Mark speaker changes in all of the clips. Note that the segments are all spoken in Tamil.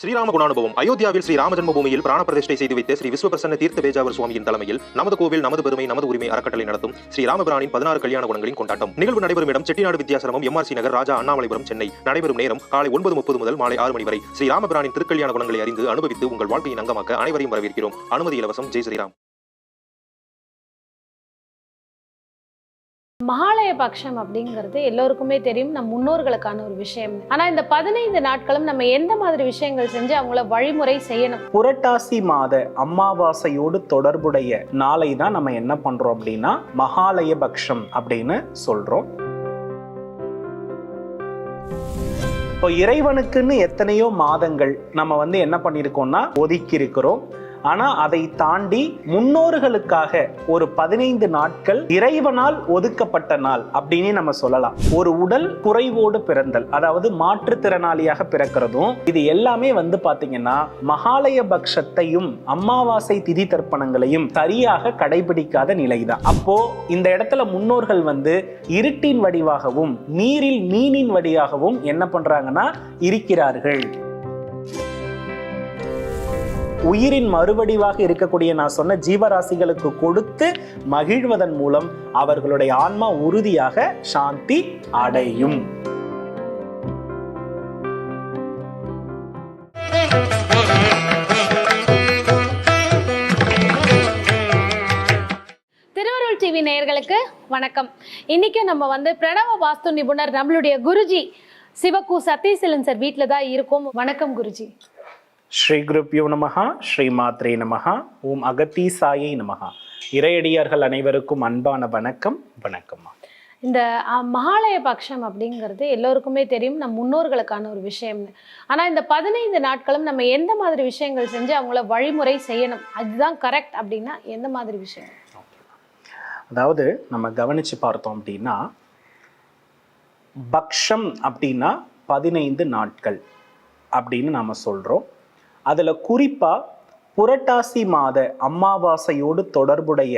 Speaker 1: ஸ்ரீராம குணானுபவம். அயோத்தியாவில் ஸ்ரீ ராம ஜன்மபூமியில் பிராண பிரதிஷ்டை செய்து வைத்த ஸ்ரீ விஸ்வபிரசன்ன தீர்த்த பேஜாவர் சுவாமியின் தலைமையில் நமது கோவில் நமது பெருமை நமது உரிமை அறக்கட்டளை நடத்தும் ஸ்ரீ ராமபிரானின் பதினாறு கல்யாண குணங்களின் கொண்டாட்டம். நிகழ்வு நடைபெறும் இடம் செட்டிநாடு வித்யாசிரமம் எம்ஆர்சி நகர் ராஜா அண்ணாமலைபுரம் சென்னை. நடைபெறும் நேரம் காலை ஒன்பது முப்பது முதல் மாலை ஆறு மணி வரை. ஸ்ரீ ராமபிரானின் திருக்கல்யாண குணங்களை அறிந்து அனுபவித்து உங்கள் வாழ்க்கையின் அங்கமாக்க அனைவரையும் வரவேற்கிறோம். அனுமதி இலவசம். ஜெய் ஸ்ரீராம்.
Speaker 2: மகாலய பக்ஷம் அப்படிங்கிறது எல்லோருக்குமே தெரியும். நம் முன்னோர்களுக்கான ஒரு விஷயம். ஆனா இந்த பதினைந்து நாட்களும் நம்ம எந்த மாதிரி விஷயங்கள் செஞ்சு அவங்கள வழிமுறை செய்யணும்?
Speaker 3: புரட்டாசி மாத அமாவாசையோடு தொடர்புடைய நாளை தான் நம்ம என்ன பண்றோம் அப்படின்னா மகாலய பக்ஷம் அப்படின்னு சொல்றோம். இப்போ இறைவனுக்குன்னு எத்தனையோ மாதங்கள் நம்ம வந்து என்ன பண்ணியிருக்கோம்னா ஒதுக்கி இருக்கிறோம் ஆனா அதை தாண்டி முன்னோர்களுக்காக ஒரு பதினைந்து நாட்கள் இறைவனால் ஒதுக்கப்பட்ட நாள் அப்படின்னு நம்ம சொல்லலாம். ஒரு உடல் குறைவோடு பிறந்தல் அதாவது மாற்றுத்திறனாளியாக பிறக்கிறதும் இது எல்லாமே வந்து பாத்தீங்கன்னா மகாலய பக்ஷத்தையும் அமாவாசை திதி தர்ப்பணங்களையும் சரியாக கடைபிடிக்காத நிலைதான். அப்போ இந்த இடத்துல முன்னோர்கள் வந்து இருட்டின் வடிவாகவும் நீரில் மீனின் வடிவாகவும் என்ன பண்றாங்கன்னா இருக்கிறார்கள். உயிரின் மறுவடிவாக இருக்கக்கூடிய நான் சொன்ன ஜீவராசிகளுக்கு கொடுத்து மகிழ்வதன் மூலம் அவர்களுடைய ஆன்மா உறுதியாக சாந்தி அடையும்.
Speaker 2: திருவருள் டிவி நேயர்களுக்கு வணக்கம். இன்னைக்கு நம்ம வந்து பிரணவ வாஸ்து நிபுணர் நம்மளுடைய குருஜி சிவகு சதீசலன் சார் வீட்டில் தான் இருக்கும். வணக்கம் குருஜி.
Speaker 3: ஸ்ரீ குருப்யோ நமகா ஸ்ரீ மாத்ரே நமகா ஓம் அகத்தீ சாயை நமகா இறையடியார்கள் அனைவருக்கும் அன்பான வணக்கம் வணக்கம்மா.
Speaker 2: இந்த மகாலய பட்சம் அப்படிங்கிறது எல்லோருக்குமே தெரியும் நம் முன்னோர்களுக்கான ஒரு விஷயம்னு ஆனா இந்த பதினைந்து நாட்களும் நம்ம எந்த மாதிரி விஷயங்கள் செஞ்சு அவங்கள வழிமுறை செய்யணும் அதுதான் கரெக்ட் அப்படின்னா எந்த மாதிரி விஷயம்?
Speaker 3: அதாவது நம்ம கவனிச்சு பார்த்தோம் அப்படின்னா பக்ஷம் அப்படின்னா பதினைந்து நாட்கள் அப்படின்னு நாம சொல்றோம். அதில் குறிப்பாக புரட்டாசி மாத அமாவாசையோடு தொடர்புடைய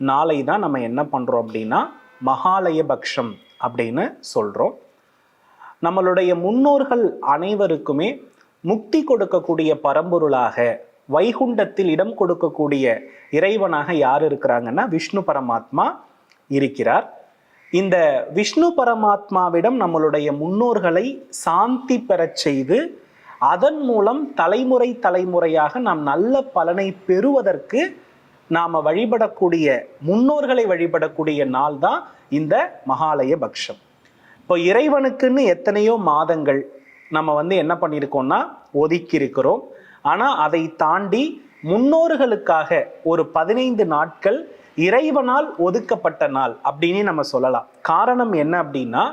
Speaker 3: நாளை தான் நம்ம என்ன பண்ணுறோம் அப்படின்னா மகாலய பக்ஷம் அப்படின்னு சொல்கிறோம் நம்மளுடைய முன்னோர்கள் அனைவருக்குமே முக்தி கொடுக்கக்கூடிய பரம்பொருளாக வைகுண்டத்தில் இடம் கொடுக்கக்கூடிய இறைவனாக யார் இருக்கிறாங்கன்னா விஷ்ணு பரமாத்மா இருக்கிறார். இந்த விஷ்ணு பரமாத்மாவிடம் நம்மளுடைய முன்னோர்களை சாந்தி பெறச் செய்து அதன் மூலம் தலைமுறை தலைமுறையாக நாம் நல்ல பலனை பெறுவதற்கு நாம் வழிபடக்கூடிய முன்னோர்களை வழிபடக்கூடிய நாள் தான் இந்த மகாலய பக்ஷம். இப்போ இறைவனுக்குன்னு எத்தனையோ மாதங்கள் நம்ம வந்து என்ன பண்ணியிருக்கோம்னா ஒதுக்கி இருக்கிறோம் ஆனால் அதை தாண்டி முன்னோர்களுக்காக ஒரு பதினைந்து நாட்கள் இறைவனால் ஒதுக்கப்பட்ட நாள் அப்படின்னு நம்ம சொல்லலாம். காரணம் என்ன அப்படின்னா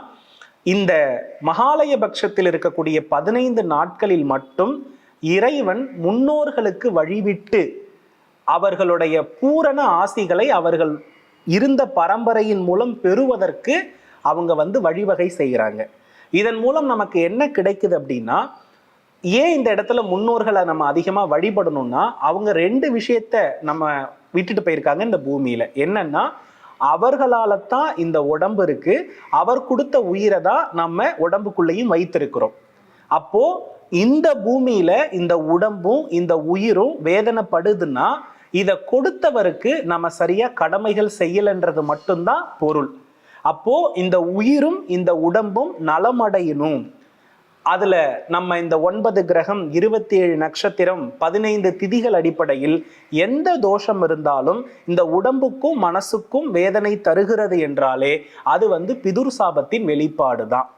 Speaker 3: இந்த மகாலய பட்சத்தில் இருக்கக்கூடிய பதினைந்து நாட்களில் மட்டும் இறைவன் முன்னோர்களுக்கு வழிவிட்டு அவர்களுடைய பூரண ஆசிகளை அவர்கள் இருந்த பரம்பரையின் மூலம் பெறுவதற்கு அவங்க வந்து வழிவகை செய்கிறாங்க. இதன் மூலம் நமக்கு என்ன கிடைக்குது அப்படின்னா ஏன் இந்த இடத்துல முன்னோர்களை நம்ம அதிகமாக வழிபடணும்னா அவங்க ரெண்டு விஷயத்த நம்ம விட்டுட்டு போயிருக்காங்க இந்த பூமியில. என்னன்னா அவர்களால தான் இந்த உடம்பு இருக்கு. அவர் கொடுத்த உயிரை தான் நம்ம உடம்புக்குள்ளேயும் வைத்திருக்கிறோம். அப்போ இந்த பூமியில இந்த உடம்பும் இந்த உயிரும் வேதனைப்படுதுன்னா இதை கொடுத்தவருக்கு நம்ம சரியா கடமைகள் செய்யலைன்றது மட்டும்தான் பொருள். அப்போ இந்த உயிரும் இந்த உடம்பும் நலமடையணும். அதில் நம்ம இந்த ஒன்பது கிரகம் இருபத்தி ஏழு நட்சத்திரம் பதினைந்து திதிகள் அடிப்படையில் எந்த தோஷம் இருந்தாலும் இந்த உடம்புக்கும் மனசுக்கும் வேதனை தருகிறது என்றாலே அது வந்து பிதுர் சாபத்தின் வெளிப்பாடு தான்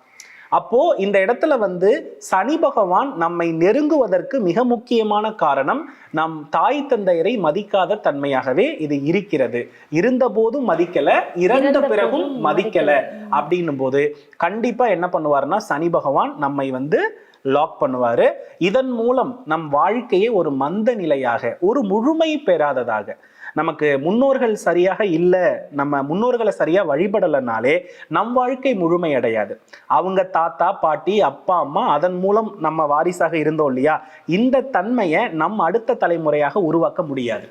Speaker 3: அப்போ இந்த இடத்துல வந்து சனி பகவான் நம்மை நெருங்குவதற்கு மிக முக்கியமான காரணம் நம் தாய் தந்தையரை மதிக்காத தன்மையாகவே இது இருக்கிறது இருந்தபோதும் மதிக்கல இறந்த பிறகும் மதிக்கல
Speaker 2: மதிக்கல.
Speaker 3: அப்படின்னும் போது கண்டிப்பா என்ன பண்ணுவாருன்னா சனி பகவான் நம்மை வந்து லாக் பண்ணுவாரு இதன் மூலம் நம் வாழ்க்கையை ஒரு மந்த நிலையாக ஒரு முழுமை பெறாததாக நமக்கு முன்னோர்கள் சரியாக இல்லை நம்ம முன்னோர்களை சரியா வழிபடலைனாலே நம் வாழ்க்கை முழுமை அடையாது அவங்க தாத்தா பாட்டி அப்பா அம்மா அதன் மூலம் நம்ம வாரிசாக இருந்தோம் இல்லையா? இந்த தன்மையை நம் அடுத்த தலைமுறையாக உருவாக்க முடியாது.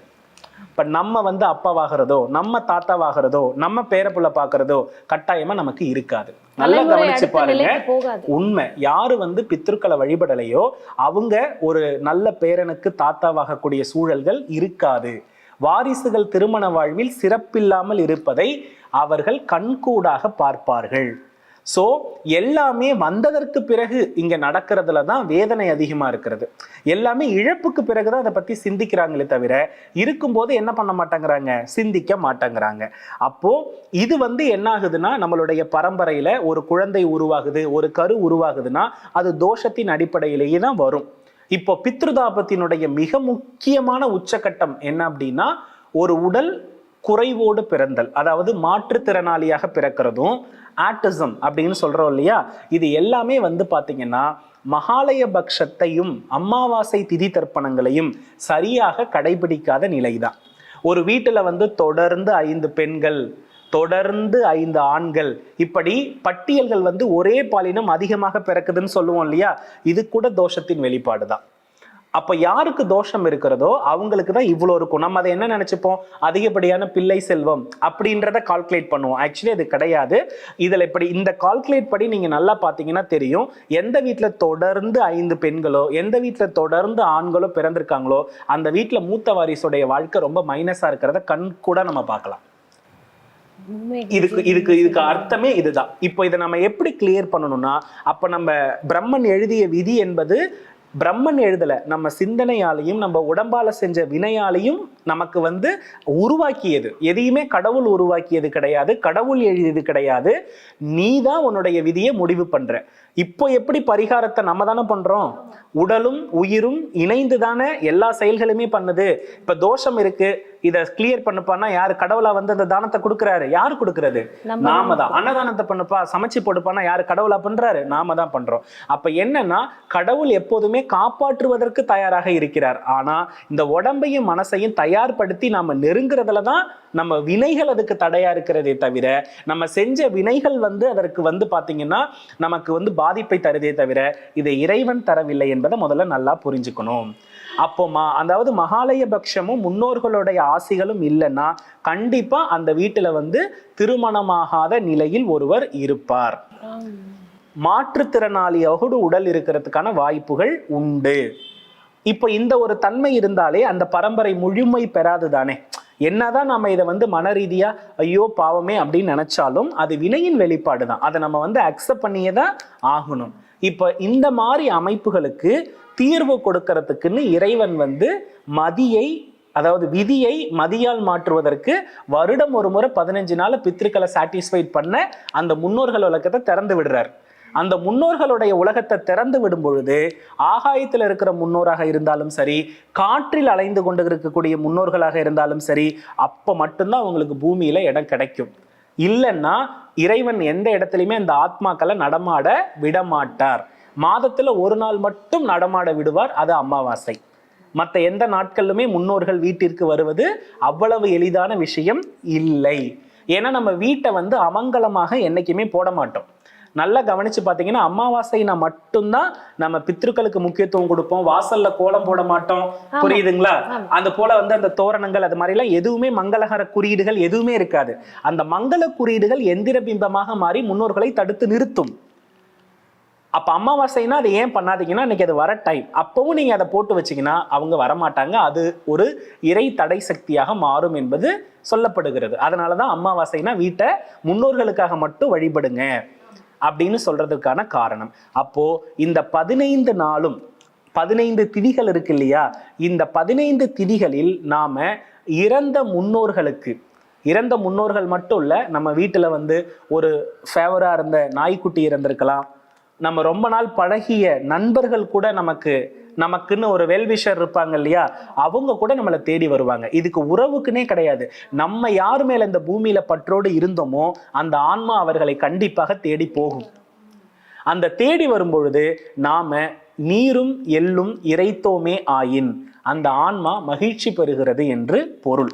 Speaker 3: இப்ப நம்ம வந்து அப்பாவாகிறதோ நம்ம தாத்தாவாகிறதோ நம்ம பேரப்புள்ள பாக்குறதோ கட்டாயமா நமக்கு இருக்காது. நல்லா கவனிச்சு பாருங்க. உண்மை. யாரு வந்து பித்ருக்களை வழிபடலையோ அவங்க ஒரு நல்ல பேரனுக்கு தாத்தாவாகக்கூடிய சூழல்கள் இருக்காது. வாரிசுகள் திருமண வாழ்வில் சிறப்பில்லாமல் இருப்பதை அவர்கள் கண்கூடாக பார்ப்பார்கள். ஸோ எல்லாமே வந்ததற்கு பிறகு இங்கே நடக்கிறதுல தான் வேதனை அதிகமாக இருக்கிறது. எல்லாமே இழப்புக்கு பிறகு தான் அதை பற்றி சிந்திக்கிறாங்களே தவிர இருக்கும்போது என்ன பண்ண மாட்டேங்கிறாங்க? சிந்திக்க மாட்டேங்கிறாங்க. அப்போது இது வந்து என்ன ஆகுதுன்னா நம்மளுடைய பரம்பரையில் ஒரு குழந்தை உருவாகுது ஒரு கரு உருவாகுதுன்னா அது தோஷத்தின் அடிப்படையிலேயே தான் வரும். இப்போ பித்ருதாபத்தினுடைய மிக முக்கியமான உச்சகட்டம் என்ன அப்படின்னா ஒரு உடல் குறைவோடு பிறந்தல். அதாவது மாற்றுத்திறனாளியாக பிறக்கிறதும் ஆட்டிசம் அப்படின்னு சொல்றோம் இல்லையா? இது எல்லாமே வந்து பாத்தீங்கன்னா மகாலய பக்ஷத்தையும் அமாவாசை திதி தர்ப்பணங்களையும் சரியாக கடைபிடிக்காத நிலைதான். ஒரு வீட்டுல வந்து தொடர்ந்து ஐந்து பெண்கள் தொடர்ந்து ஐந்து ஆண்கள். இப்படி பட்டியல்கள் வந்து ஒரே பாலினம் அதிகமாக பிறக்குதுன்னு சொல்லுவோம் இல்லையா? இது கூட தோஷத்தின் வெளிப்பாடு தான். அப்ப யாருக்கு தோஷம் இருக்கிறதோ அவங்களுக்கு தான் இவ்வளோ இருக்கும். நம்ம அதை என்ன நினைச்சுப்போம்? அதிகப்படியான பிள்ளை செல்வம் அப்படின்றத கால்குலேட் பண்ணுவோம். ஆக்சுவலி அது கிடையாது. இதில் இப்படி இந்த கால்குலேட் படி நீங்க நல்லா பார்த்தீங்கன்னா தெரியும். எந்த வீட்டில் தொடர்ந்து ஐந்து பெண்களோ எந்த வீட்டில் தொடர்ந்து ஆண்களோ பிறந்திருக்காங்களோ அந்த வீட்டில் மூத்த வாரிசுடைய வாழ்க்கை ரொம்ப மைனஸாக இருக்கிறத கண் கூட நம்ம பார்க்கலாம். இதுக்கு இதுக்கு இதுக்கு அர்த்தமே இதுதான். இப்போ இதை நம்ம எப்படி கிளியர் பண்ணணும்னா அப்ப நம்ம பிரம்மன் எழுதிய விதி என்பது பிரம்மன் எழுதல நம்ம சிந்தனையாலையும் நம்ம உடம்பால செஞ்ச வினையாலையும் நமக்கு வந்து உருவாக்கியது. எதையுமே கடவுள் உருவாக்கியது கிடையாது கடவுள் எழுதியது கிடையாது. நீ தான் உன்னுடைய விதியை முடிவு பண்ற. இப்போ எப்படி பரிகாரத்தை நம்ம தானே பண்றோம்? உடலும் உயிரும் இணைந்து தானே எல்லா செயல்களுமே பண்ணுது. இப்ப தோஷம் இருக்கு இதை கிளியர் பண்ணுப்பான்னா யாரு? கடவுளா வந்து அந்த தானத்தை கொடுக்கறாரு. யாரு கொடுக்கறது? நாம தான். அன்னதானத்தை பண்ணுப்பா சமைச்சு போடுப்பானா யாரு? கடவுளா பண்றாரு? நாம தான் பண்றோம். அப்ப என்னன்னா கடவுள் எப்போதுமே காப்பாற்றுவதற்கு தயாராக இருக்கிறார். ஆனா இந்த உடம்பையும் மனசையும் தயார்படுத்தி நாம நெருங்குறதுல தான் நம்ம வினைகள் அதுக்கு தடையா இருக்கிறதே தவிர நம்ம செஞ்ச வினைகள் வந்து அதற்கு வந்து பாத்தீங்கன்னா நமக்கு வந்து பாதிப்பை தருதே தவிர இதை இறைவன் தரவில்லை என்பதை முதல்ல நல்லா புரிஞ்சுக்கணும். அப்போ மா அதாவது மகாலய பட்சமும் முன்னோர்களுடைய ஆசிகளும் இல்லைன்னா கண்டிப்பா அந்த வீட்டுல வந்து திருமணமாகாத நிலையில் ஒருவர் இருப்பார். மாற்றுத்திறனாளியோடு உடல் இருக்கிறதுக்கான வாய்ப்புகள் உண்டு. இப்போ இந்த ஒரு தன்மை இருந்தாலே அந்த பரம்பரை முழுமை பெறாது தானே. என்னதான் நம்ம இதை வந்து மன ரீதியா ஐயோ பாவமே அப்படின்னு நினைச்சாலும் அது வினையின் வெளிப்பாடு தான். அதை நம்ம வந்து அக்செப்ட் பண்ணியே தான் ஆகணும். இப்போ இந்த மாதிரி அமைப்புகளுக்கு தீர்வு கொடுக்கறதுக்குன்னு இறைவன் வந்து மதியை அதாவது விதியை மதியால் மாற்றுவதற்கு வருடம் ஒரு முறை பதினஞ்சு நாள் பித்திருக்களை சாட்டிஸ்ஃபைட் பண்ண அந்த முன்னோர்கள் வழக்கத்தை திறந்து விடுறார். அந்த முன்னோர்களுடைய உலகத்தை திறந்து விடும் பொழுது ஆகாயத்தில் இருக்கிற முன்னோராக இருந்தாலும் சரி காற்றில் அலைந்து கொண்டு இருக்கக்கூடிய முன்னோர்களாக இருந்தாலும் சரி அப்போ மட்டும்தான் அவங்களுக்கு பூமியில இடம் கிடைக்கும். இல்லைன்னா இறைவன் எந்த இடத்துலையுமே அந்த ஆத்மாக்களை நடமாட விடமாட்டார். மாதத்தில் மாதத்துல ஒரு நாள் மட்டும் நடமாட விடுவார் அது அமாவாசை. மற்ற எந்த நாட்களிலுமே முன்னோர்கள் வீட்டிற்கு வருவது அவ்வளவு எளிதான விஷயம் இல்லை. ஏன்னா நம்ம வீட்டை வந்து அமங்கலமாக என்னைக்குமே போட மாட்டோம். நல்லா கவனிச்சு பார்த்தீங்கன்னா அமாவாசைனா மட்டும்தான் நம்ம பித்ருக்களுக்கு முக்கியத்துவம் கொடுப்போம். வாசல்ல கோலம் போட மாட்டோம். புரியுதுங்களா. அந்த போல வந்து அந்த தோரணங்கள் அது மாதிரி எல்லாம் எதுவுமே மங்களகர குறியீடுகள் எதுவுமே இருக்காது. அந்த மங்கள குறியீடுகள் எந்திர பிம்பமாக மாறி முன்னோர்களை தடுத்து நிறுத்தும். அப்ப அமாவாசைனா அதை ஏன் பண்ணாதீங்கன்னா இன்னைக்கு அது வர டைம் அப்பவும் நீங்க அதை போட்டு வச்சீங்கன்னா அவங்க வரமாட்டாங்க. அது ஒரு இறை தடை சக்தியாக மாறும் என்பது சொல்லப்படுகிறது. அதனாலதான் அமாவாசைனா வீட்டை முன்னோர்களுக்காக மட்டும் வழிபடுங்க. அப்படின்னு சொல்றதுக்கான காரணம். அப்போ இந்த பதினைந்து நாளும் பதினைந்து திதிகள் இருக்கு இல்லையா? இந்த பதினைந்து திதிகளில் நாம இறந்த முன்னோர்களுக்கு இறந்த முன்னோர்கள் மட்டும் இல்லை நம்ம வீட்டில் வந்து ஒரு ஃபேவரா இருந்த நாய்க்குட்டி இறந்திருக்கலாம். நம்ம ரொம்ப நாள் பழகிய நண்பர்கள் கூட நமக்கு நமக்குன்னு ஒரு வெல்விஷர் இருப்பாங்க இல்லையா? அவங்க கூட நம்மளை தேடி வருவாங்க. இதுக்கு உறவுக்குனே கிடையாது. நம்ம யார் மேல இந்த பூமியில பற்றோடு இருந்தோமோ அந்த ஆன்மா அவர்களை கண்டிப்பாக தேடி போகும். அந்த தேடி வரும்பொழுது நாம நீரும் எள்ளும் இறைத்தோமே ஆயின். அந்த ஆன்மா மகிழ்ச்சி பெறுகிறது என்று பொருள்.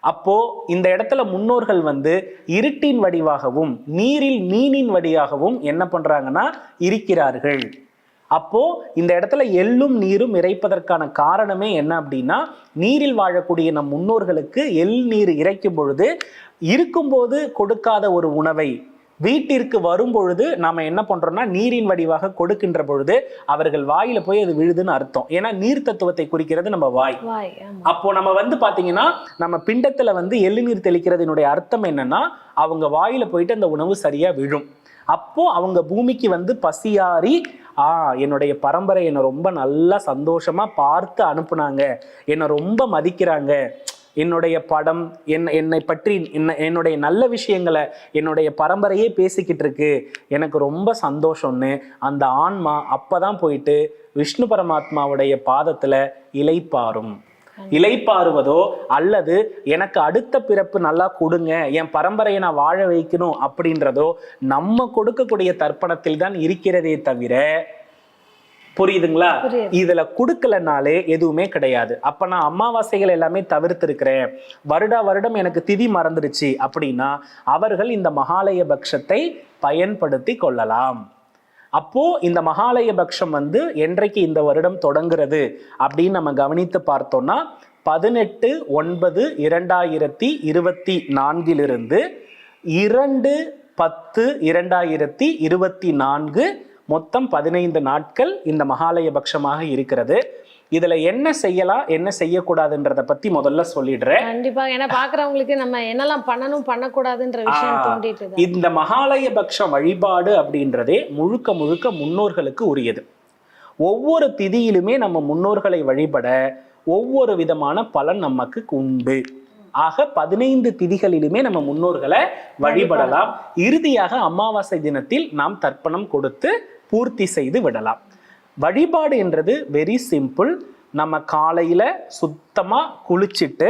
Speaker 3: அப்போ இந்த இடத்துல முன்னோர்கள் வந்து இருட்டின் வடிவாகவும் நீரில் மீனின் வடிவாகவும் என்ன பண்றாங்கன்னா இருக்கிறார்கள். அப்போ இந்த இடத்துல எள்ளும் நீரும் இறைப்பதற்கான காரணமே என்ன அப்படின்னா நீரில் வாழக்கூடிய நம் முன்னோர்களுக்கு எள் நீர் இறைக்கும் பொழுது இருக்கும்போது கொடுக்காத ஒரு உணவை வீட்டிற்கு வரும் பொழுது நாம என்ன பண்றோம்னா நீரின் வடிவாக கொடுக்கின்ற பொழுது அவர்கள் வாயில போய் அது விழுதுன்னு அர்த்தம். ஏன்னா நீர் தத்துவத்தை குறிக்கிறது நம்ம வாய். அப்போ நம்ம வந்து பாத்தீங்கன்னா நம்ம பிண்டத்துல வந்து எள்ளுநீர் தெளிக்கிறதுனுடைய அர்த்தம் என்னன்னா அவங்க வாயில போயிட்டு அந்த உணவு சரியா விழும். அப்போ அவங்க பூமிக்கு வந்து பசியாறி ஆ என்னுடைய பரம்பரை என்னை ரொம்ப நல்லா சந்தோஷமா பார்த்து அனுப்புனாங்க. என்னை ரொம்ப மதிக்கிறாங்க. என்னுடைய படம் என் என்னை பற்றி என்ன என்னுடைய நல்ல விஷயங்களை என்னுடைய பரம்பரையே பேசிக்கிட்டு இருக்கு. எனக்கு ரொம்ப சந்தோஷம்னு அந்த ஆன்மா அப்பதான் போயிட்டு விஷ்ணு பரமாத்மாவுடைய பாதத்தில் இலைப்பாரும். இலைப்பாறுவதோ அல்லது எனக்கு அடுத்த பிறப்பு நல்லா கொடுங்க என் பரம்பரையை நான் வாழ வைக்கணும் அப்படின்றதோ நம்ம கொடுக்கக்கூடிய தர்ப்பணத்தில் தான் இருக்கிறதே தவிர புரியுதுங்களா?
Speaker 2: புரியுது.
Speaker 3: இதுல கொடுக்கலனாலே எதுவுமே கிடையாது. அப்ப நான் அமாவாசைகள் எல்லாமே தவிர்த்திருக்கிறேன். வருடா வருடம் எனக்கு திதி மறந்துடுச்சு அப்படின்னா அவர்கள் இந்த மகாலய பக்ஷத்தை பயன்படுத்தி கொள்ளலாம். அப்போ இந்த மகாலய பக்ஷம் வந்து என்றைக்கு இந்த வருடம் தொடங்குறது அப்படின்னு நம்ம கவனித்து பார்த்தோம்னா பதினெட்டு ஒன்பது இரண்டாயிரத்தி இருபத்தி நான்கிலிருந்து இரண்டு பத்து இரண்டாயிரத்தி இருபத்தி நான்கு மொத்தம் பதினைந்து நாட்கள் இந்த மகாலய பக்ஷமாக இருக்கிறது. இதுல என்ன செய்யலாம் என்ன செய்யக்கூடாதுன்றத பத்தி முதல்ல சொல்லிடுறேன்.
Speaker 2: கண்டிப்பா ஏன்னா பாக்குறவங்களுக்கு நம்ம என்னெல்லாம் பண்ணணும் பண்ணக்கூடாதுன்ற விஷயம் தோண்டிட்டு
Speaker 3: இந்த மகாலய பக்ஷ வழிபாடு அப்படின்றதே முழுக்க முழுக்க முன்னோர்களுக்கு உரியது. ஒவ்வொரு திதியிலுமே நம்ம முன்னோர்களை வழிபட ஒவ்வொரு விதமான பலன் நமக்கு உண்டு. ஆக பதினைந்து திதிகளிலுமே நம்ம முன்னோர்களை வழிபடலாம். இறுதியாக அமாவாசை தினத்தில் நாம் தர்ப்பணம் கொடுத்து பூர்த்தி செய்து விடலாம். வழிபாடு என்றது வெரி சிம்பிள் நம்ம காலையில் சுத்தமாக குளிச்சிட்டு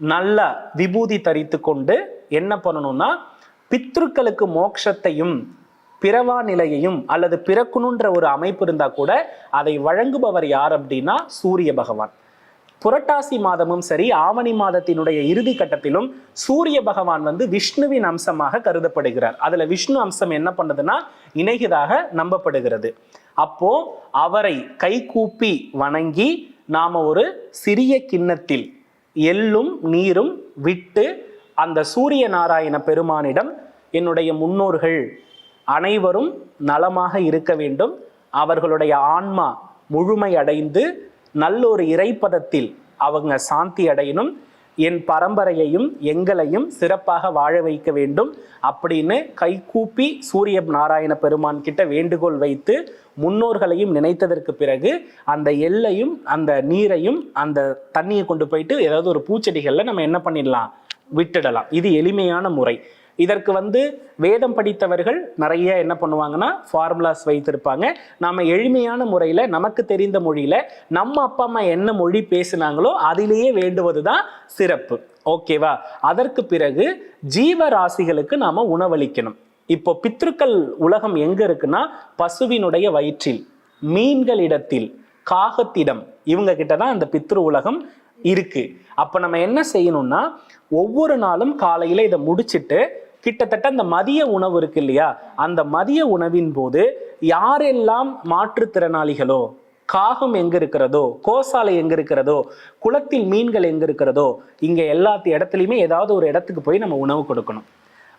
Speaker 3: நல்ல விபூதி தரித்து கொண்டு என்ன பண்ணணும்னா பித்ருக்களுக்கு மோட்சத்தையும் பிறவா நிலையையும் அல்லது பிறக்கணுன்ற ஒரு அமைப்பு இருந்தால் கூட அதை வழங்குபவர் யார் அப்படின்னா சூரிய பகவான். புரட்டாசி மாதமும் சரி ஆவணி மாதத்தினுடைய இறுதி கட்டத்திலும் சூரிய பகவான் வந்து விஷ்ணுவின் அம்சமாக கருதப்படுகிறார். அதில் விஷ்ணு அம்சம் என்ன பண்ணுதுன்னா இணைகிறதாக நம்பப்படுகிறது. அப்போ அவரை கைகூப்பி வணங்கி நாம ஒரு சிறிய கிண்ணத்தில் எள்ளும் நீரும் விட்டு அந்த சூரிய நாராயண பெருமானிடம் என்னுடைய முன்னோர்கள் அனைவரும் நலமாக இருக்க வேண்டும். அவர்களுடைய ஆன்மா முழுமை அடைந்து நல்லொரு இறைப்பதத்தில் அவங்க சாந்தி அடையணும். என் பரம்பரையையும் எங்களையும் சிறப்பாக வாழ வைக்க வேண்டும் அப்படின்னு கைகூப்பி சூரிய நாராயண பெருமான் கிட்ட வேண்டுகோள் வைத்து முன்னோர்களையும் நினைத்ததற்கு பிறகு அந்த எல்லையும் அந்த நீரையும் அந்த தண்ணியை கொண்டு போயிட்டு ஏதாவது ஒரு பூச்செடிகளில் நம்ம என்ன பண்ணிடலாம்? விட்டுடலாம். இது எளிமையான முறை. இதற்கு வந்து வேதம் படித்தவர்கள் நிறைய என்ன பண்ணுவாங்கன்னா ஃபார்முலாஸ் வைத்திருப்பாங்க. நாம் எளிமையான முறையில் நமக்கு தெரிந்த மொழியில் நம்ம அப்பா அம்மா என்ன மொழி பேசினாங்களோ அதிலேயே வேண்டுவது தான் சிறப்பு ஓகேவா அதற்கு பிறகு ஜீவராசிகளுக்கு நாம் உணவளிக்கணும். இப்போ பித்ருக்கள் உலகம் எங்க இருக்குன்னா பசுவினுடைய வயிற்றில் மீன்களிடத்தில் காகத்திடம். இவங்க கிட்ட தான் அந்த பித்ரு உலகம் இருக்கு. அப்ப நம்ம என்ன செய்யணும்னா ஒவ்வொரு நாளும் காலையில இதை முடிச்சுட்டு கிட்டத்தட்ட அந்த மதிய உணவு இருக்கு இல்லையா? அந்த மதிய உணவின் போது யாரெல்லாம் மாற்றுத்திறனாளிகளோ காகம் எங்க இருக்கிறதோ கோசாலை எங்க இருக்கிறதோ குளத்தில் மீன்கள் எங்க இருக்கிறதோ இங்க எல்லாத்து இடத்துலையுமே ஏதாவது ஒரு இடத்துக்கு போய் நம்ம உணவு கொடுக்கணும்.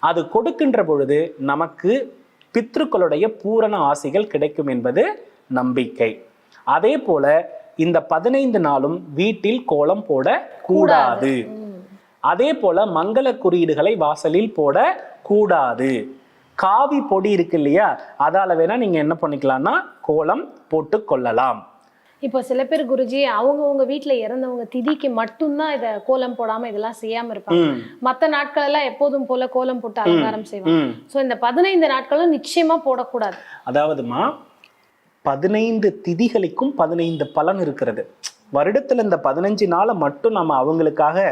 Speaker 3: அது கொடுக்கின்ற பொழுது நமக்கு பித்ருக்களுடைய பூரண ஆசைகள் கிடைக்கும் என்பது நம்பிக்கை. அதே போல இந்த பதினைந்து நாளும் வீட்டில் கோலம் போட கூடாது. அதே போல மங்கள குறியீடுகளை வாசலில் போட கூடாது. காவி பொடி இருக்கு இல்லையா? அதால வேணா நீங்க என்ன பண்ணிக்கலாம்னா கோலம் போட்டு கொள்ளலாம்.
Speaker 2: இப்போ சில பேர் குருஜி அவங்கவங்க வீட்ல இறந்தவங்க திதிக்கு மட்டும்தான் இத கோலம் போடாம இதெல்லாம் செய்யாம இருப்பாங்க. மத்த நாட்கள் எல்லாம் எப்போதும் போல கோலம் போட்டு அலங்காரம் செய்வாங்க. சோ இந்த பதினைந்து நாட்களும் நிச்சயமா போடக்கூடாது.
Speaker 3: அதாவதுமா பதினைந்து திதிகளுக்கும் பதினைந்து பலன் இருக்கிறது. வருடத்துல இந்த பதினஞ்சு நாளை மட்டும் நம்ம அவங்களுக்காக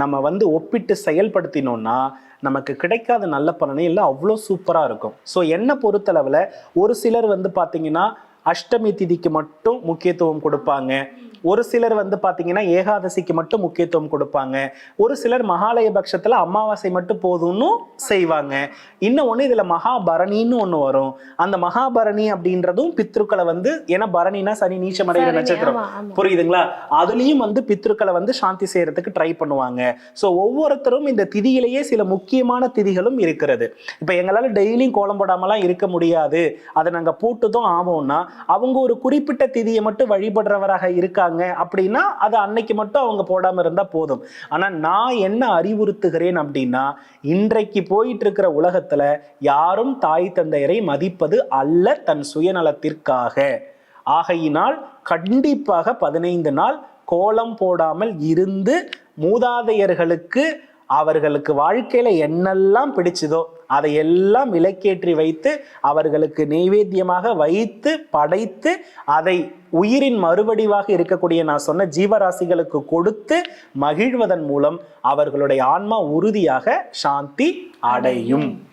Speaker 3: நம்ம வந்து ஒப்பிட்டு செயல்படுத்தினோம்னா நமக்கு கிடைக்காத நல்ல பலனே இல்லை அவ்வளோ சூப்பராக இருக்கும். ஸோ என்னை பொறுத்தளவில் ஒரு சிலர் வந்து பார்த்தீங்கன்னா அஷ்டமி திதிக்கு மட்டும் முக்கியத்துவம் கொடுப்பாங்க. ஒரு சிலர் வந்து பாத்தீங்கன்னா ஏகாதசிக்கு மட்டும் முக்கியத்துவம் கொடுப்பாங்க. ஒரு சிலர் மகாலய பட்சத்துல அமாவாசை மட்டும் போதும்னு செய்வாங்க. இன்னும் ஒண்ணு இதுல மகாபரணின்னு ஒண்ணு வரும். அந்த மகாபரணி அப்படின்றதும் பித்ருக்களை வந்து ஏன்னா பரணினா சனி நீச்சமடைகிற நட்சத்திரம். புரியுதுங்களா? அதுலயும் வந்து பித்ருக்களை வந்து சாந்தி செய்யறதுக்கு ட்ரை பண்ணுவாங்க. சோ ஒவ்வொருத்தரும் இந்த திதியிலேயே சில முக்கியமான திதிகளும் இருக்கிறது. இப்ப எங்களால டெய்லியும் கோலம் போடாமலாம் இருக்க முடியாது. அதை நாங்க போட்டுதான் ஆவோம்னா அவங்க ஒரு குறிப்பிட்ட திதியை மட்டும் வழிபடுறவராக இருக்காங்க. அப்படின்னா அது அன்னைக்கு மட்டும் அவங்க போடாம இருந்தால் போதும். ஆனால் நான் என்ன அறிவுறுத்துகிறேன் அப்படின்னா இன்றைக்கு போயிட்டு இருக்கிற உலகத்துல யாரும் தாய் தந்தையரை மதிப்பது அல்ல தன் சுயநலத்திற்காக. ஆகையினால் கண்டிப்பாக பதினைந்து நாள் கோலம் போடாமல் இருந்து மூதாதையர்களுக்கு அவர்களுக்கு வாழ்க்கையில என்னெல்லாம் பிடிச்சதோ அதை எல்லாம் விலக்கேற்றி வைத்து அவர்களுக்கு நெய்வேத்தியமாக வைத்து படைத்து அதை உயிரின் மறுவடிவாக இருக்கக்கூடிய நான் சொன்ன ஜீவராசிகளுக்கு கொடுத்து மகிழ்வதன் மூலம் அவர்களுடைய ஆன்மா உறுதியாக சாந்தி அடையும்.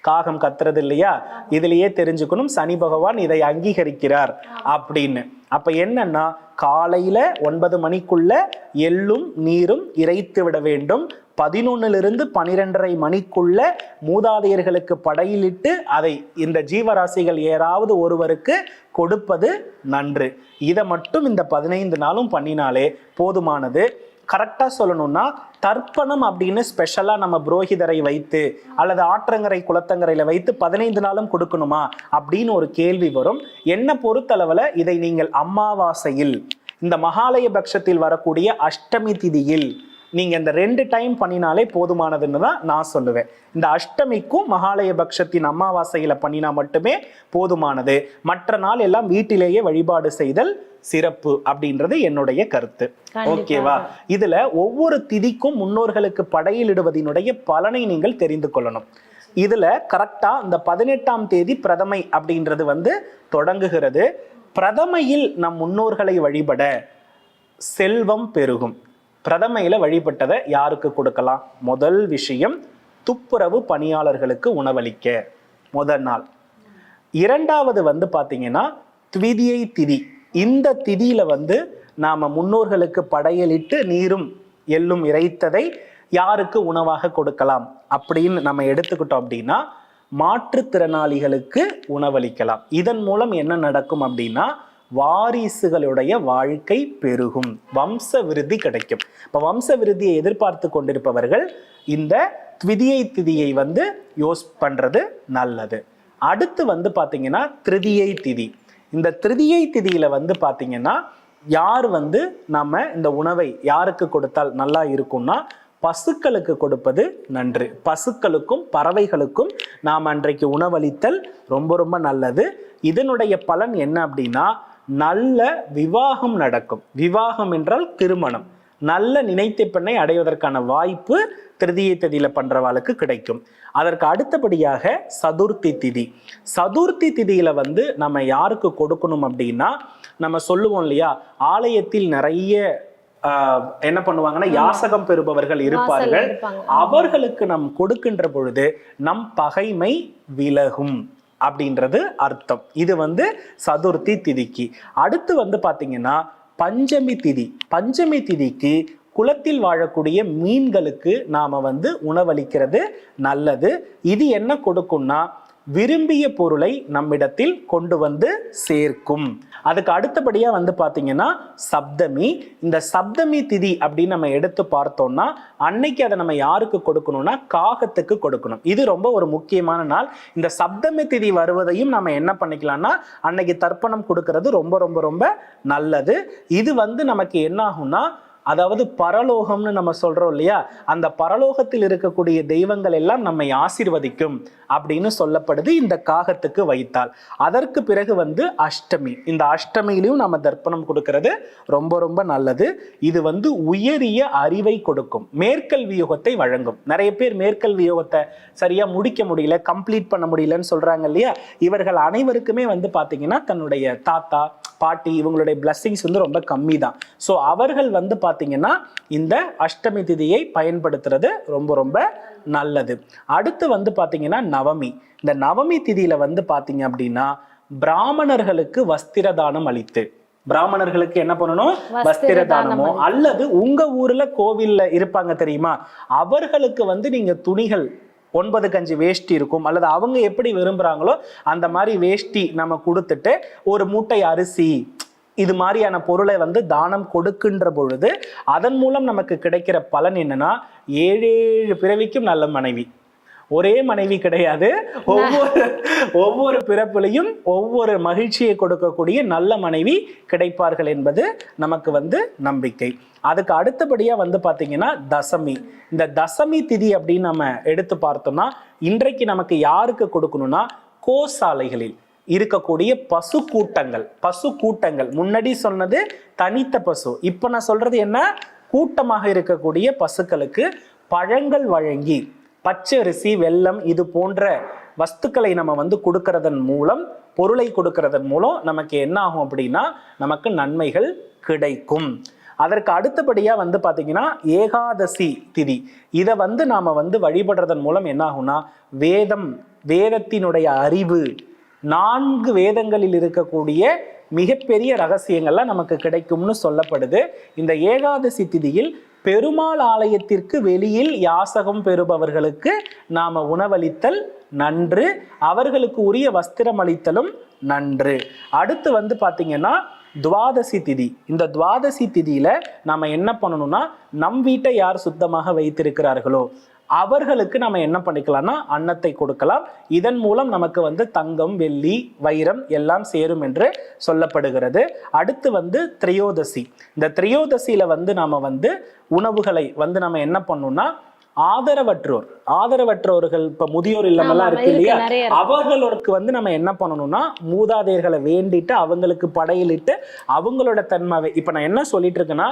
Speaker 3: காகம் கத்துறது இல்லையா? இதுலயே தெரிஞ்சுக்கணும் சனி பகவான் இதை அங்கீகரிக்கிறார் அப்படின்னு. அப்ப என்னன்னா காலையில ஒன்பது மணிக்குள்ள எள்ளும் நீரும் இறைத்து விட வேண்டும். பதினொன்னிலிருந்து பனிரெண்டரை மணிக்குள்ள மூதாதையர்களுக்கு படையிலிட்டு அதை இந்த ஜீவராசிகள் ஏதாவது ஒருவருக்கு கொடுப்பது நன்று. இதை மட்டும் இந்த பதினைந்து நாளும் பண்ணினாலே போதுமானது. கரெக்டாக சொல்லணும்னா தர்ப்பணம் அப்படின்னு ஸ்பெஷலாக நம்ம புரோகிதரை வைத்து அல்லது ஆற்றங்கரை குளத்தங்கரையில் வைத்து பதினைந்து நாளும் கொடுக்கணுமா அப்படின்னு ஒரு கேள்வி வரும். என்ன பொறுத்தளவில் இதை நீங்கள் அமாவாசையில் இந்த மகாலய பட்சத்தில் வரக்கூடிய அஷ்டமி திதியில் நீங்க இந்த ரெண்டு டைம் பண்ணினாலே போதுமானதுன்னு தான் நான் சொல்லுவேன். இந்த அஷ்டமிக்கும் மகாலய பட்சத்தின் அமாவாசையில பண்ணினா மட்டுமே போதுமானது. மற்ற நாள் எல்லாம் வீட்டிலேயே வழிபாடு செய்தல் சிறப்பு அப்படின்றது என்னுடைய கருத்து. ஓகேவா? இதுல ஒவ்வொரு திதிக்கும் முன்னோர்களுக்கு படையிலிடுவதனுடைய பலனை நீங்கள் தெரிந்து கொள்ளணும். இதுல கரெக்டா இந்த பதினெட்டாம் தேதி பிரதமை அப்படின்றது வந்து தொடங்குகிறது. பிரதமையில் நம் முன்னோர்களை வழிபட செல்வம் பெருகும். பிரதமையில் வழிபட்டதை யாருக்கு கொடுக்கலாம்? முதல் விஷயம் துப்புரவு பணியாளர்களுக்கு உணவளிக்க. முதல் நாள். இரண்டாவது வந்து பார்த்தீங்கன்னா த்விதியை திதி. இந்த திதியில வந்து நாம் முன்னோர்களுக்கு படையலிட்டு நீரும் எள்ளும் இறைத்ததை யாருக்கு உணவாக கொடுக்கலாம்? அப்படின்னு நம்ம எடுத்துக்கிட்டோம் அப்படின்னா மாற்றுத்திறனாளிகளுக்கு உணவளிக்கலாம். இதன் மூலம் என்ன நடக்கும் அப்படின்னா வாரிசுகளுடைய வாழ்க்கை பெருகும். வம்ச விருதி கிடைக்கும். இப்போ வம்ச விருதியை எதிர்பார்த்து கொண்டிருப்பவர்கள் இந்த த்விதியை திதியை வந்து யோஸ் பண்ணுறது நல்லது. அடுத்து வந்து பார்த்தீங்கன்னா திருதியை திதி. இந்த திருதியை திதியில் வந்து பார்த்தீங்கன்னா யார் வந்து நம்ம இந்த உணவை யாருக்கு கொடுத்தால் நல்லா இருக்கும்னா பசுக்களுக்கு கொடுப்பது நன்று. பசுக்களுக்கும் பறவைகளுக்கும் நாம் அன்றைக்கு உணவளித்தல் ரொம்ப ரொம்ப நல்லது. இதனுடைய பலன் என்ன அப்படின்னா நல்ல விவாகம் நடக்கும். விவாகம் என்றால் திருமணம். நல்ல நினைத்த பெண்ணை அடைவதற்கான வாய்ப்பு திருதியை திதியில பண்றவாளுக்கு கிடைக்கும். அதற்கு அடுத்தபடியாக சதுர்த்தி திதி. சதுர்த்தி திதியில வந்து நம்ம யாருக்கு கொடுக்கணும் அப்படின்னா நம்ம சொல்லுவோம் இல்லையா? ஆலயத்தில் நிறைய என்ன பண்ணுவாங்கன்னா யாசகம் பெறுபவர்கள் இருப்பார்கள். அவர்களுக்கு நாம் கொடுக்கின்ற பொழுது நம் பகைமை விலகும். அப்படின்றது அர்த்தம். இது வந்து சதுர்த்தி திதிக்கு. அடுத்து வந்து பார்த்தீங்கன்னா பஞ்சமி திதி. பஞ்சமி திதிக்கு குளத்தில் வாழக்கூடிய மீன்களுக்கு நாம வந்து உணவளிக்கிறது நல்லது. இது என்ன கொடுக்கும்னா விரும்பிய பொருளை நம்மிடத்தில் கொண்டு வந்து சேர்க்கும். அதுக்கு அடுத்தபடியாக வந்து பார்த்தீங்கன்னா சப்தமி. இந்த சப்தமி திதி அப்படின்னு நம்ம எடுத்து பார்த்தோம்னா அன்னைக்கு அதை நம்ம யாருக்கு கொடுக்கணும்னா காகத்துக்கு கொடுக்கணும். இது ரொம்ப ஒரு முக்கியமான நாள். இந்த சப்தமி திதி வருவதையும் நம்ம என்ன பண்ணிக்கலாம்னா அன்னைக்கு தர்ப்பணம் கொடுக்கறது ரொம்ப ரொம்ப ரொம்ப நல்லது. இது வந்து நமக்கு என்ன ஆகும்னா அதாவது பரலோகம்னு நம்ம சொல்றோம் இல்லையா? அந்த பரலோகத்தில் இருக்கக்கூடிய தெய்வங்கள் எல்லாம் நம்மை ஆசிர்வதிக்கும் அப்படின்னு சொல்லப்படுது. இந்த காகத்துக்கு வைத்தால். அதற்கு பிறகு வந்து அஷ்டமி. இந்த அஷ்டமியிலையும் நம்ம தர்ப்பணம் கொடுக்கறது ரொம்ப ரொம்ப நல்லது. இது வந்து உயரிய அறிவை கொடுக்கும். மேற்கல்வி யோகத்தை வழங்கும். நிறைய பேர் மேற்கல்வி யோகத்தை சரியா முடிக்க முடியல கம்ப்ளீட் பண்ண முடியலன்னு சொல்றாங்க இல்லையா? இவர்கள் அனைவருக்குமே வந்து பாத்தீங்கன்னா தன்னுடைய தாத்தா பாட்டி இவங்களுடைய பிளஸ்ஸிங்ஸ் வந்து ரொம்ப கம்மி தான் ஸோ அவர்கள் வந்து பார்த்தீங்கன்னா இந்த அஷ்டமி திதியை பயன்படுத்துறது ரொம்ப ரொம்ப நல்லது. அடுத்து வந்து பார்த்தீங்கன்னா நவமி. இந்த நவமி திதியில வந்து பார்த்தீங்க அப்படின்னா பிராமணர்களுக்கு வஸ்திர தானம் அளித்து. பிராமணர்களுக்கு என்ன பண்ணணும்?
Speaker 2: வஸ்திர தானமோ
Speaker 3: அல்லது உங்க ஊர்ல கோவில்ல இருப்பாங்க தெரியுமா? அவர்களுக்கு வந்து நீங்க துணிகள் ஒன்பது கஞ்சி வேஷ்டி இருக்கும். அல்லது அவங்க எப்படி விரும்புறாங்களோ அந்த மாதிரி வேஷ்டி நம்ம கொடுத்துட்டு ஒரு மூட்டை அரிசி இது மாதிரியான பொருளை வந்து தானம் கொடுக்கின்ற பொழுது அதன் மூலம் நமக்கு கிடைக்கிற பலன் என்னன்னா ஏழேழு பிறவிக்கும் நல்ல மனைவி. ஒரே மனைவி கிடையாது. ஒவ்வொரு ஒவ்வொரு பிறப்பிலையும் ஒவ்வொரு மகிழ்ச்சியை கொடுக்கக்கூடிய நல்ல மனைவி கிடைப்பார்கள் என்பது நமக்கு வந்து நம்பிக்கை. அதுக்கு அடுத்தபடியாக வந்து பார்த்தீங்கன்னா தசமி. இந்த தசமி திதி அப்படின்னு நம்ம எடுத்து பார்த்தோம்னா இன்றைக்கு நமக்கு யாருக்கு கொடுக்கணும்னா கோசாலைகளில். இருக்கக்கூடிய பசு கூட்டங்கள் பசு கூட்டங்கள் முன்னாடி சொன்னது தனித்த பசு. இப்போ நான் சொல்றது என்ன? கூட்டமாக இருக்கக்கூடிய பசுக்களுக்கு பழங்கள் வழங்கி பச்சரிசி வெல்லம் இது போன்ற வஸ்துக்களை நம்ம வந்து கொடுக்கறதன் மூலம் பொருளை கொடுக்கறதன் மூலம் நமக்கு என்ன ஆகும் அப்படின்னா நமக்கு நன்மைகள் கிடைக்கும். அதற்கு அடுத்தபடியா வந்து பாத்தீங்கன்னா ஏகாதசி திதி. இதை வந்து நாம வந்து வழிபடுறதன் மூலம் என்ன ஆகும்னா வேதம் வேதத்தினுடைய அறிவு நான்கு வேதங்களில் இருக்கக்கூடிய மிகப்பெரிய ரகசியங்கள்லாம் நமக்கு கிடைக்கும்னு சொல்லப்படுது. இந்த ஏகாதசி திதியில் பெருமாள் ஆலயத்திற்கு வெளியில் யாசகம் பெறுபவர்களுக்கு நாம உணவளித்தல் நன்று அவர்களுக்கு உரிய வஸ்திரம் அளித்தலும் நன்று. அடுத்து வந்து பாத்தீங்கன்னா துவாதசி திதி. இந்த துவாதசி திதியில நாம என்ன பண்ணணும்னா நம் வீட்டை யார் சுத்தமாக வைத்திருக்கிறார்களோ அவர்களுக்கு நம்ம என்ன பண்ணிக்கலாம்னா அன்னத்தை கொடுக்கலாம். இதன் மூலம் நமக்கு வந்து தங்கம் வெள்ளி வைரம் எல்லாம் சேரும் என்று சொல்லப்படுகிறது. அடுத்து வந்து திரையோதசி. இந்த திரையோதசியில வந்து நாம வந்து உணவுகளை வந்து நம்ம என்ன பண்ணோம்னா ஆதரவற்றோர். ஆதரவற்றோர்கள் இப்ப முதியோர் இல்லமெல்லாம் இருக்கு
Speaker 2: இருக்கு,
Speaker 3: இல்லையா?
Speaker 2: இருக்கு.
Speaker 3: அவர்களுக்கு வந்து நம்ம என்ன பண்ணணும்னா மூதாதையர்களை வேண்டிட்டு அவங்களுக்கு படையலிட்டு அவங்களோட தன்மாவை இப்ப நான் என்ன சொல்லிட்டு இருக்கேன்னா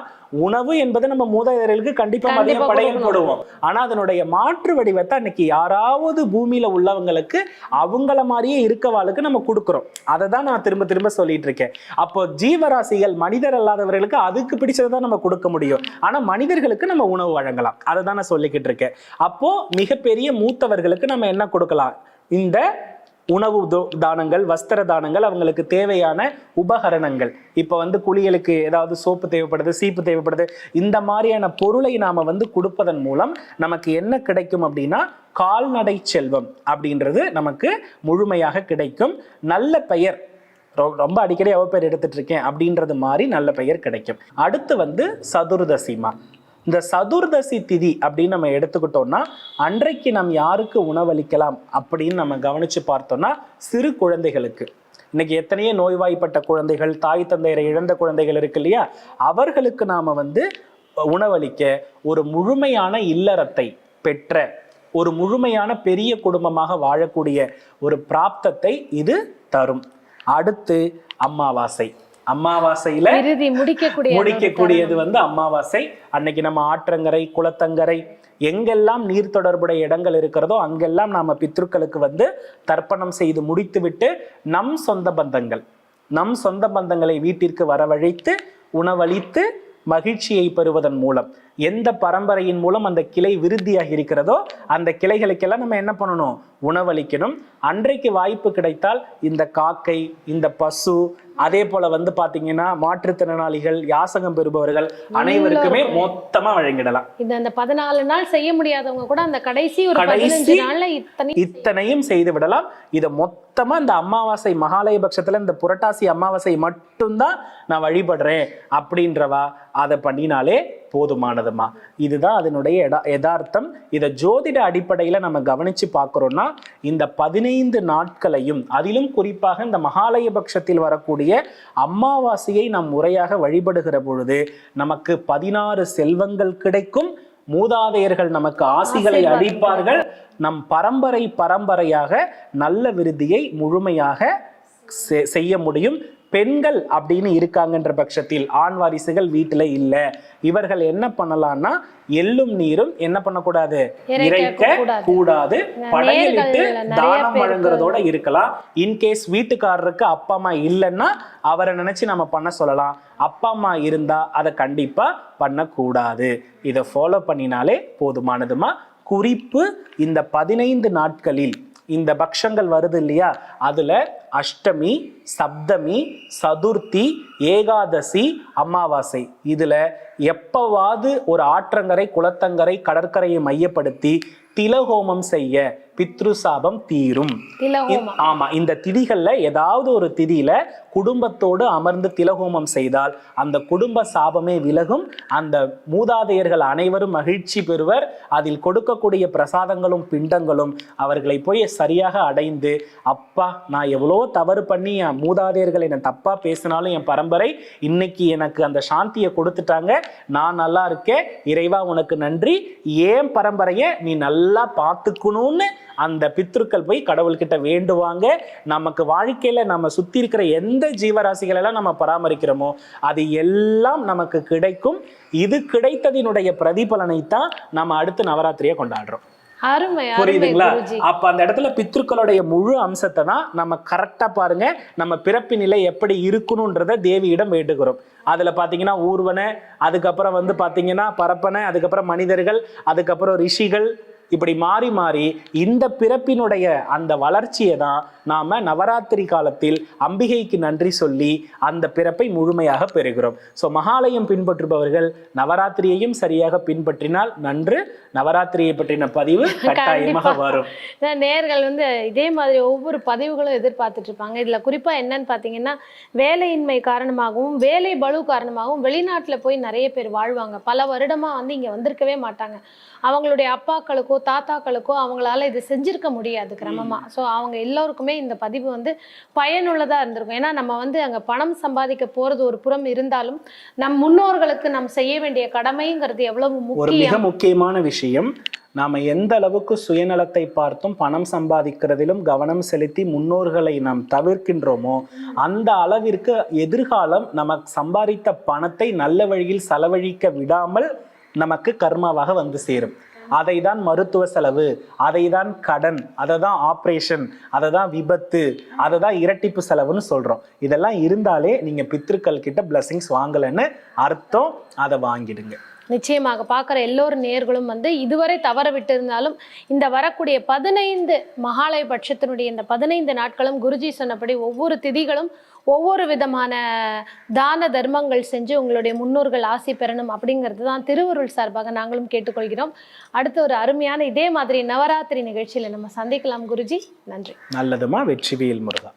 Speaker 3: உணவு என்பது நம்ம மூதாதையர்களுக்கு கண்டிப்பா மதியம் படையல். போடுவோம். ஆனா அதனுடைய மாற்று வடிவத்தை அன்னைக்கு யாராவது பூமியில உள்ளவங்களுக்கு அவங்கள மாதிரியே இருக்கவாளுக்கு நம்ம கொடுக்குறோம். அதை தான் நான் திரும்ப திரும்ப சொல்லிட்டு இருக்கேன் அப்போ ஜீவராசிகள் மனிதர் அல்லாதவர்களுக்கு அதுக்கு பிடிச்சதை தான் நம்ம கொடுக்க முடியும். ஆனா மனிதர்களுக்கு நம்ம உணவு வழங்கலாம். அதை தான் நான் சொல்லிக்கிட்டு இருக்கேன் அப்போ மிகப்பெரிய மூத்தவர்களுக்கு நம்ம என்ன கொடுக்கலாம்? இந்த உணவு தோ- தானங்கள் வஸ்திர தானங்கள் அவங்களுக்கு தேவையான உபகரணங்கள். இப்போ வந்து குளியலுக்கு ஏதாவது சோப்பு தேவைப்படுது சீப்பு தேவைப்படுது. இந்த மாதிரியான பொருளை நாம வந்து கொடுப்பதன் மூலம் நமக்கு என்ன கிடைக்கும் அப்படின்னா கால்நடை செல்வம் அப்படின்றது நமக்கு முழுமையாக கிடைக்கும். நல்ல பெயர். ரொம்ப அடிக்கடி அவ பேர் எடுத்துட்டு இருக்கேன் அப்படின்றது மாதிரி நல்ல பெயர் கிடைக்கும். அடுத்து வந்து சதுர்தசிமா. இந்த சதுர்தசி திதி அப்படின்னு நம்ம எடுத்துக்கிட்டோம்னா அன்றைக்கு நாம் யாருக்கு உணவளிக்கலாம் அப்படின்னு நம்ம கவனிச்சு பார்த்தோம்னா சிறு குழந்தைகளுக்கு. இன்னைக்கு எத்தனையோ நோய்வாய்ப்பட்ட குழந்தைகள் தாய் தந்தையரை இழந்த குழந்தைகள் இருக்கு இல்லையா? அவர்களுக்கு நாம வந்து உணவளிக்க ஒரு முழுமையான இல்லறத்தை பெற்ற ஒரு முழுமையான பெரிய குடும்பமாக வாழக்கூடிய ஒரு பிராப்தத்தை இது தரும். அடுத்து அமாவாசை அமாவாசையில
Speaker 2: இறுதி முடிக்கக்கூடிய
Speaker 3: முடிக்கக்கூடியது வந்து அமாவாசை அன்னைக்கு நம்ம ஆற்றங்கரை குளத்தங்கரை எங்கெல்லாம் நீர் தொடர்புடைய இடங்கள் இருக்கிறதோ அங்கெல்லாம் நாம பித்ருக்களுக்கு வந்து தர்ப்பணம் செய்து முடித்துவிட்டு நம் சொந்த பந்தங்கள் நம் சொந்த பந்தங்களை வீட்டிற்கு வரவழைத்து உணவளித்து மகிழ்ச்சியை பெறுவதன் மூலம். எந்த பரம்பரையின் மூலம் அந்த கிளை விருத்தியாக இருக்கிறதோ அந்த கிளைகளுக்கெல்லாம் நம்ம என்ன பண்ணணும்? உணவளிக்கணும். அன்றைக்கு வாய்ப்பு கிடைத்தால் இந்த காக்கை இந்த பசு அதே போல வந்து பாத்தீங்கன்னா மாற்றுத்திறனாளிகள் யாசகம் பெறுபவர்கள் அனைவருக்குமே மொத்தமா வழங்கிடலாம்.
Speaker 2: இந்த அந்த பதினாலு நாள் செய்ய முடியாதவங்க கூட அந்த கடைசி ஒரு
Speaker 3: கடைசி இத்தனையும் செய்து விடலாம். இதை மொத்தமா இந்த அமாவாசை மகாலய பட்சத்துல இந்த புரட்டாசி அமாவாசை மட்டும்தான் நான் வழிபடுறேன் அப்படின்றவா? அதை பண்ணினாலே போதுமானதுமா? இதுதான் அதனுடைய யதார்த்தம். இதை ஜோதிட அடிப்படையில நம்ம கவனிச்சு பார்க்கிறோம்னா இந்த பதினைந்து நாட்களையும் அதிலும் குறிப்பாக இந்த மகாலய பட்சத்தில் வரக்கூடிய அமாவாசையை நாம் முறையாக வழிபடுகிற பொழுது நமக்கு பதினாறு செல்வங்கள் கிடைக்கும். மூதாதையர்கள் நமக்கு ஆசிகளை அளிப்பார்கள். நம் பரம்பரை பரம்பரையாக நல்ல விருதியை முழுமையாக செய்ய முடியும். பெண்கள் அப்படின்னு இருக்காங்கன்ற பட்சத்தில் ஆண் வாரிசுகள் வீட்டுல இல்ல. இவர்கள் என்ன பண்ணலாம்னா எள்ளும் நீரும் என்ன பண்ணக்கூடாது?
Speaker 2: இறைக்க கூடாது.
Speaker 3: படையலிட்டு தானம் வழங்குறதோட இருக்கலாம். இன்கேஸ் வீட்டுக்காரருக்கு அப்பா அம்மா இல்லைன்னா அவரை நினைச்சு நம்ம பண்ண சொல்லலாம். அப்பா அம்மா இருந்தா அதை கண்டிப்பா பண்ணக்கூடாது. இதை ஃபாலோ பண்ணினாலே போதுமானதுமா? குறிப்பு இந்த பதினைந்து நாட்களில் இந்த பக்ஷங்கள் வருது இல்லையா? அதுல அஷ்டமி சப்தமி சதுர்த்தி ஏகாதசி அமாவாசை. இதுல எப்பவாவது ஒரு ஆற்றங்கரை குளத்தங்கரை கடற்கரையை மையப்படுத்தி திலஹோமம் செய்ய பித்ரு சாபம் தீரும் ஆமா இந்த திதிகள்ல ஏதாவது ஒரு திதியில குடும்பத்தோடு அமர்ந்து திலஹோமம் செய்தால் அந்த குடும்ப சாபமே விலகும். அந்த மூதாதையர்கள் அனைவரும் மகிழ்ச்சி பெறுவர். அதில் கொடுக்கக்கூடிய பிரசாதங்களும் பிண்டங்களும் அவர்களை போய் சரியாக அடைந்து அப்பா நான் எவ்வளோ தவறு பண்ணி என் மூதாதையர்கள் என்னை தப்பா பேசினாலும் என் பரம்பரை இன்னைக்கு எனக்கு அந்த சாந்தியை கொடுத்துட்டாங்க. நான் நல்லா இருக்கேன். இறைவா உனக்கு நன்றி. ஏன் பரம்பரையை நீ நல்லா பார்த்துக்கணும்னு அந்த பித்ருக்கள் போய் கடவுள்கிட்ட வேண்டுவாங்க. நமக்கு வாழ்க்கையில நம்ம சுத்தி இருக்கிற எந்த ஜீவராசிகள் எல்லாம் நம்ம பராமரிக்கிறோமோ அது எல்லாம் நமக்கு கிடைக்கும். இது கிடைத்ததினுடைய பிரதிபலனை தான் நம்ம அடுத்து நவராத்திரியை கொண்டாடுறோம். புரியுதுங்களா? அப்ப அந்த இடத்துல பித்ருக்களுடைய முழு அம்சத்தை தான் நம்ம கரெக்டா பாருங்க. நம்ம பிறப்பு நிலை எப்படி இருக்கணும்ன்றத தேவியிடம் வேண்டுகிறோம். அதுல பாத்தீங்கன்னா ஊர்வன அதுக்கப்புறம் வந்து பாத்தீங்கன்னா பரப்பன அதுக்கப்புறம் மனிதர்கள் அதுக்கப்புறம் ரிஷிகள் இப்படி மாறி மாறி இந்த பிறப்பினுடைய அந்த வளர்ச்சியை தான் நாம நவராத்திரி காலத்தில் அம்பிகைக்கு நன்றி சொல்லி அந்த பிறப்பை முழுமையாக பெறுகிறோம். ஸோ மகாலயம் பின்பற்றுபவர்கள் நவராத்திரியையும் சரியாக பின்பற்றினால் நன்று நவராத்திரியை பற்றின பதிவு கட்டாயமாக. வரும்.
Speaker 2: நேர்கள் வந்து இதே மாதிரி ஒவ்வொரு பதிவுகளும் எதிர்பார்த்துட்டு இருப்பாங்க இதுல குறிப்பா என்னன்னு பாத்தீங்கன்னா வேலையின்மை காரணமாகவும் வேலை பளு காரணமாகவும் வெளிநாட்டுல போய் நிறைய பேர் வாழ்வாங்க. பல வருடமா வந்து இங்க வந்திருக்கவே மாட்டாங்க. அவங்களுடைய அப்பாக்களுக்கோ தாத்தாக்களுக்கோ அவங்களால இது செஞ்சிருக்க முடியாது கிரமமா. ஸோ அவங்க எல்லோருக்குமே இந்த பதிவு வந்து பயனுள்ளதா இருந்திருக்கும். ஏன்னா நம்ம வந்து அங்க பணம் சம்பாதிக்க போறது ஒரு புறம் இருந்தாலும் நம் முன்னோர்களுக்கு நாம் செய்ய வேண்டிய கடமைங்கிறது எவ்வளவு
Speaker 3: ஒரு மிக
Speaker 2: முக்கியம்
Speaker 3: முக்கியமான விஷயம் நாம எந்த அளவுக்கு சுயநலத்தை பார்த்தும் பணம் சம்பாதிக்கிறதிலும் கவனம் செலுத்தி முன்னோர்களை நாம் தவிர்க்கின்றோமோ அந்த அளவிற்கு எதிர்காலம் நமக்கு சம்பாதித்த பணத்தை நல்ல வழியில் செலவழிக்க விடாமல் நமக்கு கர்மாவாக வந்து சேரும். அதை தான் மருத்துவ செலவு அதை தான் கடன் அதை தான் ஆப்ரேஷன் அதை தான் விபத்து அதை தான் இரட்டிப்பு செலவுன்னு சொல்றோம். இதெல்லாம் இருந்தாலே நீங்க பித்ருக்கள் கிட்ட பிளஸ்ஸிங்ஸ் வாங்கலைன்னு அர்த்தம். அதை வாங்கிடுங்க.
Speaker 2: நிச்சயமாக பார்க்குற எல்லோரு நேர்களும் வந்து இதுவரை தவற விட்டிருந்தாலும் இந்த வரக்கூடிய பதினைந்து மகாலய பட்சத்தினுடைய இந்த பதினைந்து நாட்களும் குருஜி சொன்னபடி ஒவ்வொரு திதிகளும் ஒவ்வொரு விதமான தான தர்மங்கள் செஞ்சு உங்களுடைய முன்னோர்கள் ஆசி பெறணும் அப்படிங்கிறது தான் திருவருள் சார்பாக நாங்களும் கேட்டுக்கொள்கிறோம். அடுத்து ஒரு அருமையான இதே மாதிரி நவராத்திரி நிகழ்ச்சியில் நம்ம சந்திக்கலாம் குருஜி. நன்றி.
Speaker 3: நல்லதுமா வெற்றிவியல் முருகா.